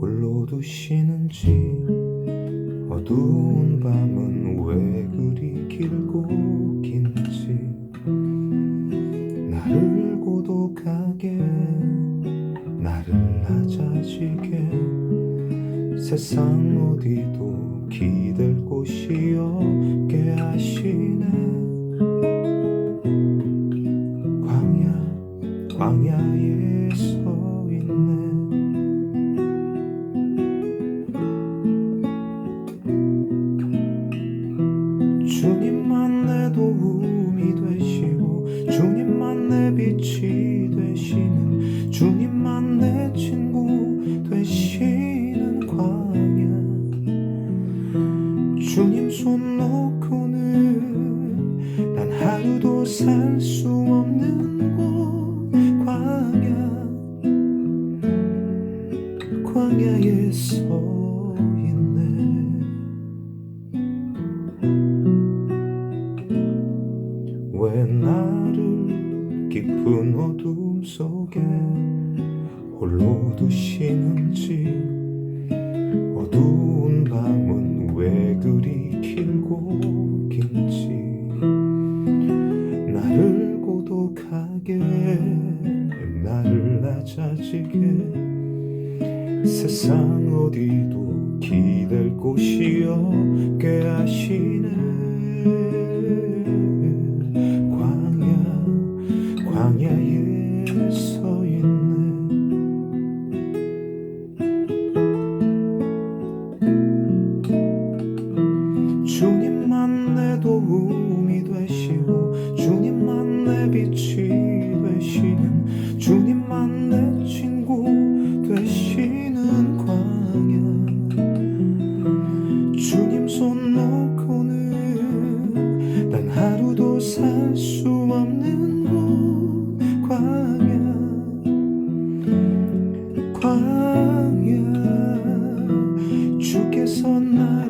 홀로 두시는지 어두운 밤은 왜 그리 길고 긴지 나를 고독하게 나를 낮아지게 세상 어디도 기댈 곳이 없 주님 손 놓고는 난 하루도 살 수 없는 곳 광야 광야에 서 있네. 왜 나를 깊은 어둠 속에 홀로 두시는지 어두 고독하게 나를 낮아지게. 세상 어디도 기댈 곳이 없게 하시네. 광야 광야에 서 있네. 주님만 내 도움이 되시고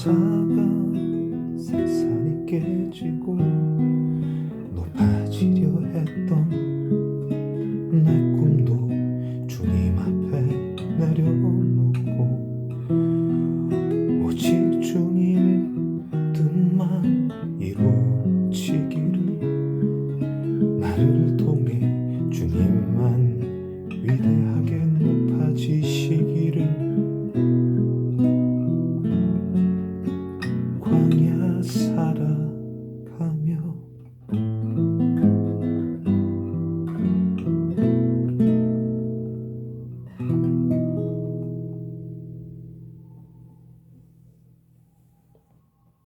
자가 세상이 깨지고 높아지려 했던 내 꿈도 sadder